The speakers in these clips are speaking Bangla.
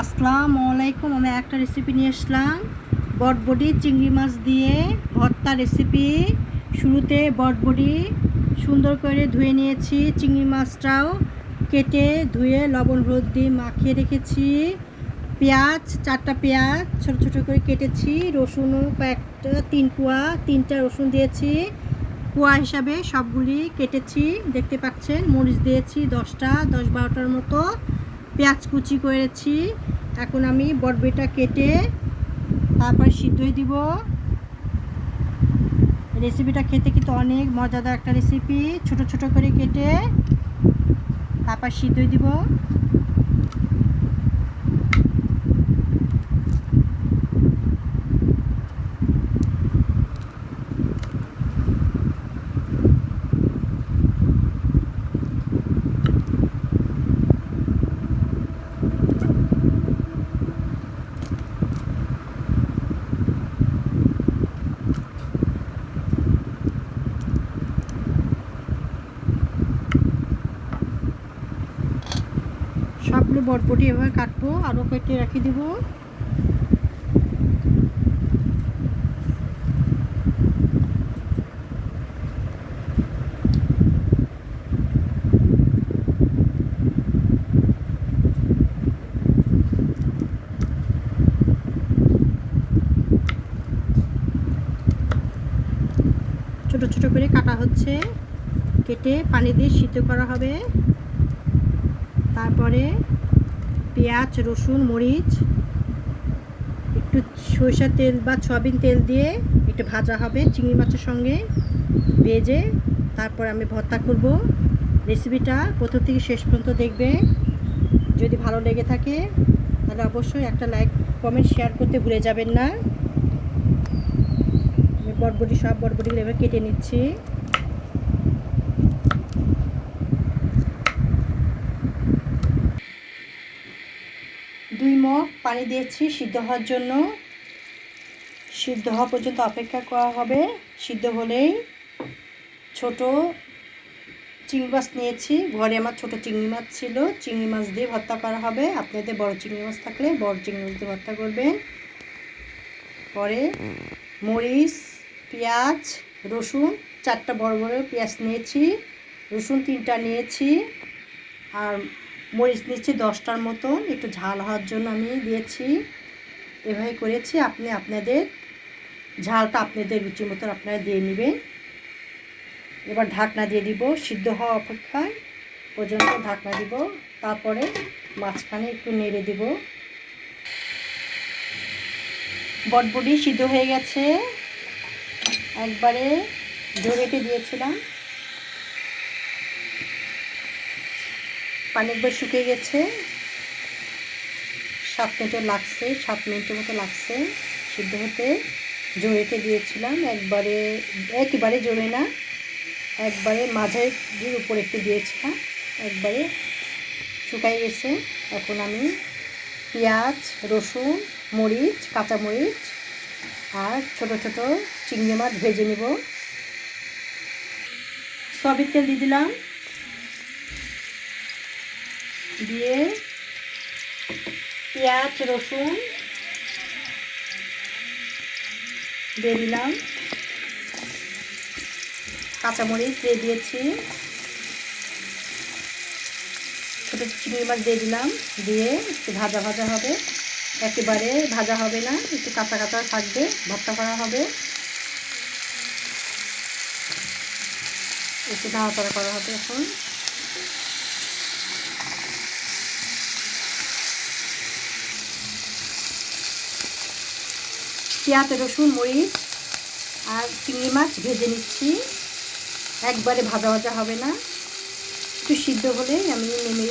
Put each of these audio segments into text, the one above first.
আসসালামু আলাইকুম, আমি একটা রেসিপি নিয়ে আসলাম। বটবডি চিংড়ি মাছ দিয়ে ভর্তা রেসিপি শুরুতে বটবডি সুন্দর করে ধুয়ে নিয়েছি চিংড়ি মাছটাও। কেটে ধুয়ে লবণ, হলুদ দিয়ে মাখিয়ে রেখেছি। পেঁয়াজ, চারটা পেঁয়াজ ছোট ছোট করে কেটেছি। রসুনও কয়েকটা, তিন কুয়া, তিনটা রসুন দিয়েছি। কুয়া হিসাবে সবগুলি কেটেছি, দেখতে পাচ্ছেন, মরিচ দিয়েছি দশটা, দশ বারোটার মতো। পেঁয়াজ কুচি করেছি। এখন আমি বরবেটা কেটে তারপর সিদ্ধই দিব। রেসিপিটা খেতে কিন্তু অনেক মজাদার একটা রেসিপি ছোট ছোট করে কেটে তারপর সিদ্ধই দিব। সবগুলো বটবটি এভাবে কাটবো আরও কেটে রেখে দিব। ছোট ছোট করে কাটা হচ্ছে। কেটে পানি দিয়ে সিদ্ধ করা হবে। তারপরে পেঁয়াজ, রসুন, মরিচ, একটু সরিষার তেল বা সয়াবিন তেল দিয়ে একটু ভাজা হবে চিংড়ি মাছের সঙ্গে ভেজে। তারপর আমি ভর্তা করব। রেসিপিটা প্রথম থেকে শেষ পর্যন্ত দেখবে। যদি ভালো লেগে থাকে, তাহলে অবশ্যই একটা লাইক, কমেন্ট, শেয়ার করতে ভুলে যাবেন না। আমি বটবটি সব বটবটিগুলো এবার কেটে নিচ্ছি। পানি দিয়েছি সিদ্ধ হওয়ার জন্য। সিদ্ধ হওয়া পর্যন্ত অপেক্ষা করা হবে। সিদ্ধ হলেই ছোট চিংড়ি মাছ নিয়েছি। ঘরে আমার ছোট চিংড়ি মাছ ছিল। চিংড়ি মাছ দিয়ে ভর্তা করা হবে। আপনাদের বড় চিংড়ি মাছ থাকলে বড় চিংড়ি মাছ দিয়ে ভর্তা করবেন। পরে মরিচ, পেঁয়াজ, রসুন, চারটা বড় বড় পেঁয়াজ নিয়েছি। রসুন তিনটা নিয়েছি। আর মরিচ নিচ্ছি দশটার মতন। একটু ঝাল হওয়ার জন্য আমি দিয়েছি। এভাবে করেছি, আপনি আপনাদের ঝালটা আপনাদের রুচি মতন আপনারা দিয়ে নেবেন। এবার ঢাকনা দিয়ে দিব, সিদ্ধ হওয়া অপেক্ষায় পর্যন্ত ঢাকনা দিব। তারপরে মাঝখানে একটু নেড়ে দিব। বটবডি সিদ্ধ হয়ে গেছে। একবারে জোরেটে দিয়েছিলাম। পানি শুকিয়ে গেছে। সাত মিনিট লাগছে, সাত মিনিটের মতো লাগছে সিদ্ধ হতে। জোরেতে দিয়েছিলাম, একবারে, একেবারে জোরে না, একবারে মাঝের উপর একটু দিয়েছিলাম, একবারে শুকাই গেছে। এখন আমি পেঁয়াজ, রসুন, মরিচ, কাঁচামরিচ আর ছোট ছোট চিংড়ি মাছ ভেজে নেব। সয়াবিন তেল দিয়ে দিলাম। দিয়ে পেঁয়াজ, রসুন দিয়ে দিলাম। কাঁচামরিচ দিয়ে দিয়েছি। ছোটো চিংড়ি মাছ দিয়ে দিলাম। দিয়ে একটু ভাজা ভাজা হবে। একেবারে ভাজা হবে না, একটু কাঁচা কাঁচা থাকবে, ভর্তা করা হবে। একটু নাড়াচাড়া করা হবে এখন। পেঁয়াজ, রসুন, মরিচ আর চিংড়ি মাছ ভেজে নিচ্ছি। একবারে ভাজা ভাজা হবে না। একটু সিদ্ধ হলে আমি নেমে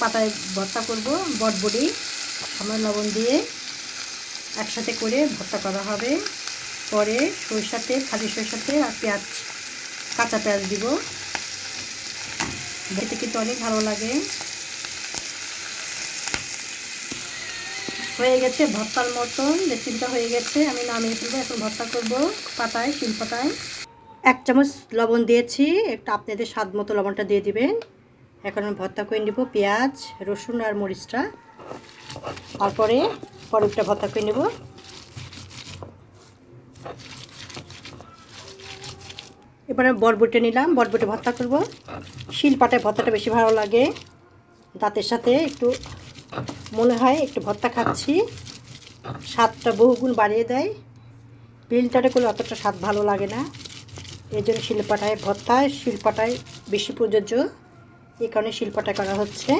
পাতায় ভর্তা করব, বটবডি আমার লবণ দিয়ে। একসাথে করে ভর্তা করা হবে। পরে সরষার তেল খালি সরষার তেল আর পেঁয়াজ, কাঁচা পেঁয়াজ দিব। খেতে কিন্তু অনেক ভালো লাগে। হয়ে গেছে ভর্তার মতন, রেসিপিটা হয়ে গেছে। আমি নামিয়ে ফেলব, এখন ভর্তা করব পাতায়, শিল পাতায়। এক চামচ লবণ দিয়েছি, একটু আপনাদের স্বাদ মতো লবণটা দিয়ে দিবেন। এখন আমি ভর্তা করে নেব পেঁয়াজ, রসুন আর মরিচটা। তারপরে পরোটা ভর্তা করে নেব। এবারে বরবটি নিলাম, বরবটি ভর্তা করব। শিলপাটায় ভর্তাটা বেশি ভালো লাগে। দাঁতের সাথে একটু মনে হয় একটু ভর্তা খাচ্ছি। স্বাদটা বহুগুণ বাড়িয়ে দেয়। বিলটারে করলে অতটা স্বাদ ভালো লাগে না। এই জন্য শিলপাটায় ভর্তায়, শিলপাটায় বেশি প্রযোজ্য। এই কারণে শিলপাটা করা হচ্ছে।